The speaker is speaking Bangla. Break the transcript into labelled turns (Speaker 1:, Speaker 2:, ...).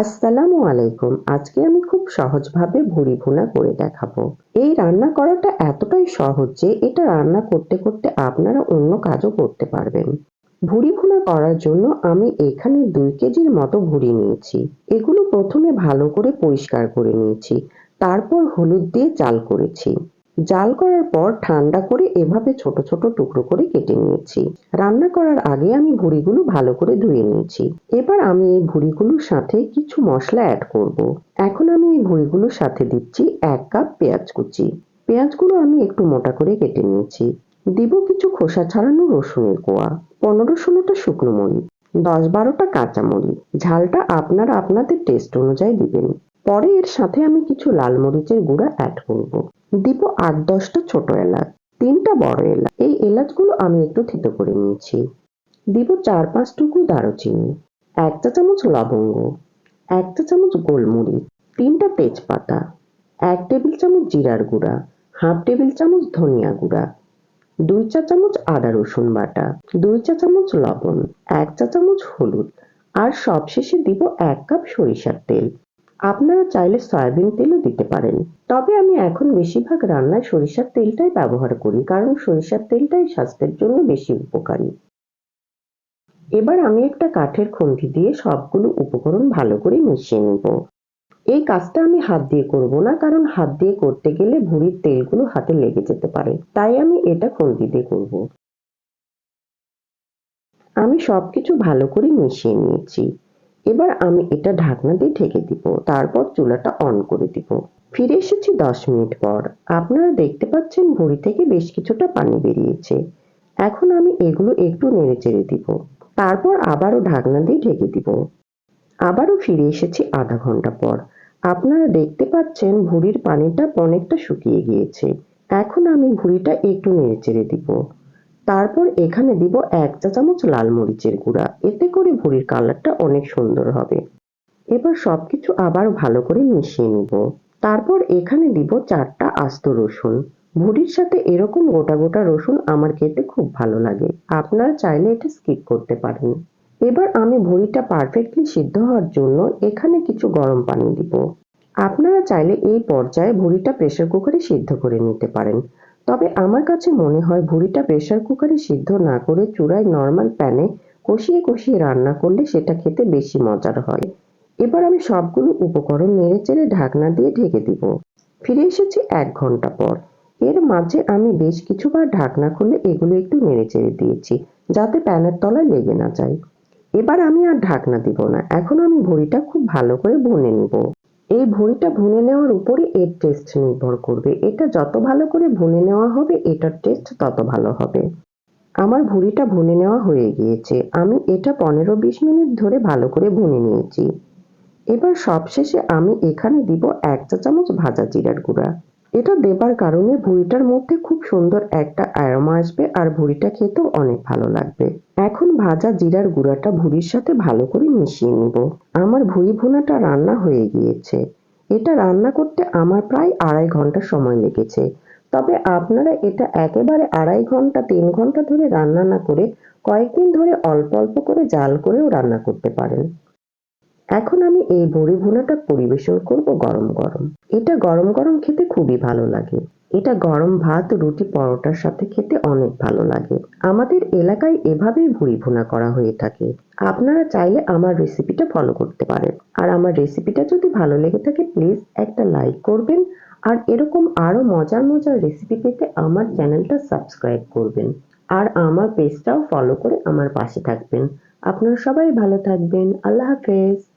Speaker 1: আসসালামু আলাইকুম। আজকে আমি খুব সহজভাবে ভুড়ি ভুনা করে দেখাবো। এই রান্না করাটা এতটাই সহজ যে এটা রান্না করতে করতে আপনারা অন্য কাজও করতে পারবেন। ভুড়ি ভুনা করার জন্য আমি এখানে দুই কেজির মতো ভুড়ি নিয়েছি। এগুলো প্রথমে ভালো করে পরিষ্কার করে নিয়েছি। তারপর হলুদ দিয়ে চাল করেছি। জাল করার পর ঠান্ডা করে এভাবে ছোট ছোট টুকরো করে কেটে নিয়েছি। রান্না করার আগে আমি ভুড়িগুলো ভালো করে ধুয়ে নিয়েছি। এবার আমি এই ভুড়িগুলোর সাথে কিছু মশলা অ্যাড করব। এখন আমি এই ভুড়িগুলোর সাথে দিচ্ছি এক কাপ পেঁয়াজ কুচি। পেঁয়াজগুলো আমি একটু মোটা করে কেটে নিয়েছি। দিব কিছু খোসা ছাড়ানো রসুনের কোয়া, পনেরো ষোলোটা শুকনো মরিচ, দশ বারোটা কাঁচা মরিচ। ঝালটা আপনারা আপনাদের টেস্ট অনুযায়ী দিবেন। পরে এর সাথে আমি কিছু লাল মরিচের গুঁড়া অ্যাড করব। দিব আট দশটা ছোট এলাচ, তিনটা বড় এলাচ। এই এলাচগুলো আমি একটু থেতো করে নিয়েছি। দিব চার পাঁচ টুকু দারুচিনি, এক চা চামচ লবঙ্গ, এক চা চামচ গোলমরিচ, তিনটা তেজপাতা, এক টেবিল চামচ জিরার গুঁড়া, হাফ টেবিল চামচ ধনিয়া গুঁড়া, দুই চা চামচ আদা রসুন বাটা, দুই চা চামচ লবণ, এক চা চামচ হলুদ, আর সবশেষে দিব এক কাপ সরিষার তেল। আপনারা চাইলে সয়াবিন তেলও দিতে পারেন। তবে আমি এখন বেশিরভাগ রান্নায় সরিষার তেলটাই ব্যবহার করি, কারণ সরিষার তেলটাই স্বাস্থ্যের জন্য বেশি উপকারী। এবার আমি একটা কাঠের খুন্তি দিয়ে সবগুলো উপকরণ ভালো করে মিশিয়ে নেব। এই কাজটা আমি হাত দিয়ে করব না, কারণ হাত দিয়ে করতে গেলে ভুঁড়ির তেলগুলো হাতে লেগে যেতে পারে, তাই আমি এটা খুন্তি দিয়ে করব। আমি সবকিছু ভালো করে মিশিয়ে নিয়েছি। এবার আমি এটা ঢাকনা দিয়ে ঢেকে দিব, তারপর চুলাটা অন করে দিব। ফিরে এসেছি দশ মিনিট পর। আপনারা দেখতে পাচ্ছেন ভুঁড়ি থেকে বেশ কিছুটা পানি বেরিয়েছে। এখন আমি এগুলো একটু নেড়ে চেড়ে দিব। তারপর আবারও ঢাকনা দিয়ে ঢেকে দিব। আবারও ফিরে এসেছি আধা ঘণ্টা পর। আপনারা দেখতে পাচ্ছেন ভুঁড়ির পানিটা অনেকটা শুকিয়ে গিয়েছে। এখন আমি ভুঁড়িটা একটু নেড়ে চেড়ে দিব। তারপর এখানে দিব এক চা চামচ লাল মরিচের গুঁড়া। এতে করে ভুঁড়ির কালারটা অনেক সুন্দর হবে। এবার সবকিছু আবার ভালো করে মিশিয়ে নিব। তারপর এখানে দিব চারটা আস্ত রসুন। ভুঁড়ির সাথে এরকম গোটা গোটা রসুন আমার খেতে খুব ভালো লাগে। আপনারা চাইলে এটা স্কিপ করতে পারেন। এবার আমি ভুঁড়িটা পারফেক্টলি সিদ্ধ হওয়ার জন্য এখানে কিছু গরম পানি দিব। আপনারা চাইলে এই পর্যায়ে ভুঁড়িটা প্রেসার কুকারে সিদ্ধ করে নিতে পারেন। তবে আমার কাছে মনে হয় ভুড়িটা প্রেসার কুকারে সিদ্ধ না করে চূড়ায় নর্মাল প্যানে কষিয়ে কষিয়ে রান্না করলে সেটা খেতে বেশি মজার হয়। এবার আমি সবগুলো উপকরণ নেড়ে চেড়ে ঢাকনা দিয়ে ঢেকে দিব। ফিরে এসেছি এক ঘণ্টা পর। এর মাঝে আমি বেশ কিছুবার ঢাকনা খুলে এগুলো একটু নেড়ে চেড়ে দিয়েছি, যাতে প্যানের তলায় লেগে না যায়। এবার আমি আর ঢাকনা দিব না। এখন আমি ভুঁড়িটা খুব ভালো করে ভুনে নিব। এই ভুঁড়িটা ভুনে নেওয়ার উপরে এর টেস্ট নির্ভর করবে। এটা যত ভালো করে ভুনে নেওয়া হবে, এটার টেস্ট তত ভালো হবে। আমার ভুঁড়িটা ভুনে নেওয়া হয়ে গিয়েছে। আমি এটা পনেরো বিশ মিনিট ধরে ভালো করে ভুনে নিয়েছি। এবার সবশেষে আমি এখানে দিব এক চা চামচ ভাজা জিরার গুঁড়া। এটা দেবার কারণে ভুঁড়িটার মধ্যে খুব সুন্দর একটা অ্যারোমা আসবে আর ভুঁড়িটা খেতেও অনেক ভালো লাগবে। এখন ভাজা জিরার গুঁড়াটা ভুঁড়ির সাথে ভালো করে মিশিয়ে নিব। আমার ভুঁড়ি ভুনাটা রান্না হয়ে গিয়েছে। এটা রান্না করতে আমার প্রায় আড়াই ঘণ্টা সময় লেগেছে। তবে আপনারা এটা একেবারে আড়াই ঘণ্টা, তিন ঘণ্টা ধরে রান্না না করে কয়েকদিন ধরে অল্প অল্প করে জাল করেও রান্না করতে পারেন। এখন আমি এই বড়ি ভুনাটা পরিবেশন করব গরম গরম। এটা গরম গরম খেতে খুবই ভালো লাগে। এটা গরম ভাত, রুটি, পরোটার সাথে খেতে অনেক ভালো লাগে। আমাদের এলাকায় এভাবেই ভুড়ি ভুনা করা হয়ে থাকে। আপনারা চাইলে আমার রেসিপিটা ফলো করতে পারেন। আর আমার রেসিপিটা যদি ভালো লেগে থাকে প্লিজ একটা লাইক করবেন। আর এরকম আরও মজার মজার রেসিপি পেতে আমার চ্যানেলটা সাবস্ক্রাইব করবেন। আর আমার পেজটাও ফলো করে আমার পাশে থাকবেন। আপনারা সবাই ভালো থাকবেন। আল্লাহ হাফেজ।